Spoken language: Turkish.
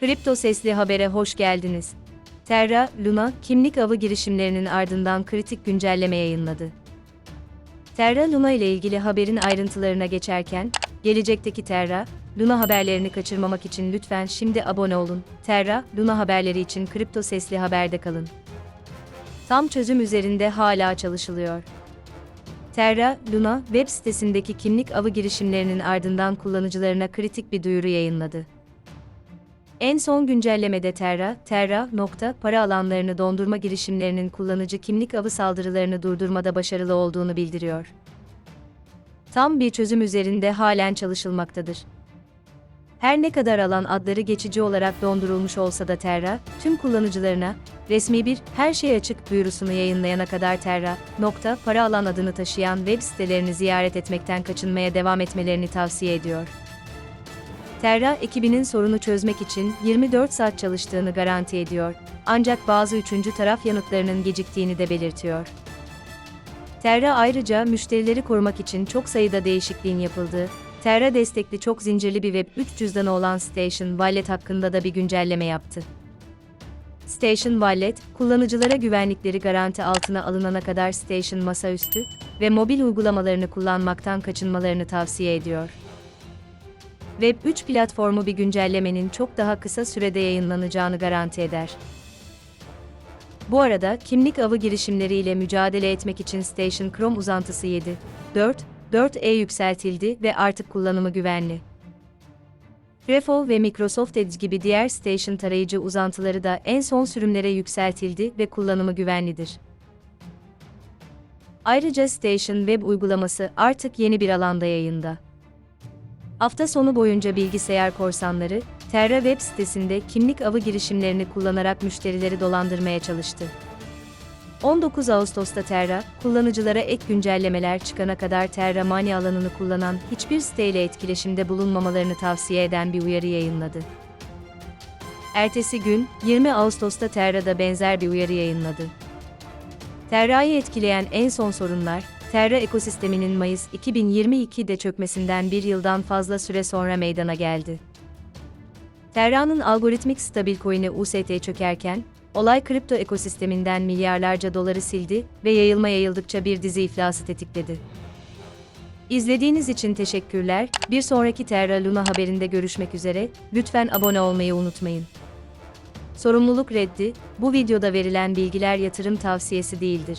Kripto Sesli Haber'e hoş geldiniz. Terra, Luna, kimlik avı girişimlerinin ardından kritik güncelleme yayınladı. Terra Luna ile ilgili haberin ayrıntılarına geçerken, gelecekteki Terra, Luna haberlerini kaçırmamak için lütfen şimdi abone olun. Terra, Luna haberleri için Kripto Sesli Haber'de kalın. Tam çözüm üzerinde hala çalışılıyor. Terra, Luna, web sitesindeki kimlik avı girişimlerinin ardından kullanıcılarına kritik bir duyuru yayınladı. En son güncellemede Terra, Terra, nokta, para alanlarını dondurma girişimlerinin kullanıcı kimlik avı saldırılarını durdurmada başarılı olduğunu bildiriyor. Tam bir çözüm üzerinde halen çalışılmaktadır. Her ne kadar alan adları geçici olarak dondurulmuş olsa da Terra, tüm kullanıcılarına, resmi bir her şey açık duyurusunu yayınlayana kadar Terra, nokta, para alan adını taşıyan web sitelerini ziyaret etmekten kaçınmaya devam etmelerini tavsiye ediyor. Terra ekibinin sorunu çözmek için 24 saat çalıştığını garanti ediyor. Ancak bazı üçüncü taraf yanıtlarının geciktiğini de belirtiyor. Terra ayrıca müşterileri korumak için çok sayıda değişikliğin yapıldığı, Terra destekli çok zincirli bir web 3 cüzdanı olan Station Wallet hakkında da bir güncelleme yaptı. Station Wallet, kullanıcılara güvenlikleri garanti altına alınana kadar Station masaüstü ve mobil uygulamalarını kullanmaktan kaçınmalarını tavsiye ediyor. Web 3 platformu bir güncellemenin çok daha kısa sürede yayınlanacağını garanti eder. Bu arada kimlik avı girişimleriyle mücadele etmek için Station Chrome uzantısı 7, 4, 4e yükseltildi ve artık kullanımı güvenli. Grafo ve Microsoft Edge gibi diğer Station tarayıcı uzantıları da en son sürümlere yükseltildi ve kullanımı güvenlidir. Ayrıca Station Web uygulaması artık yeni bir alanda yayında. Hafta sonu boyunca bilgisayar korsanları, Terra web sitesinde kimlik avı girişimlerini kullanarak müşterileri dolandırmaya çalıştı. 19 Ağustos'ta Terra, kullanıcılara ek güncellemeler çıkana kadar Terra Money alanını kullanan hiçbir siteyle etkileşimde bulunmamalarını tavsiye eden bir uyarı yayınladı. Ertesi gün, 20 Ağustos'ta Terra da benzer bir uyarı yayınladı. Terra'yı etkileyen en son sorunlar, Terra ekosisteminin Mayıs 2022'de çökmesinden bir yıldan fazla süre sonra meydana geldi. Terra'nın algoritmik stabil coin'i UST çökerken, olay kripto ekosisteminden milyarlarca doları sildi ve yayılma yayıldıkça bir dizi iflası tetikledi. İzlediğiniz için teşekkürler. Bir sonraki Terra Luna haberinde görüşmek üzere. Lütfen abone olmayı unutmayın. Sorumluluk reddi, bu videoda verilen bilgiler yatırım tavsiyesi değildir.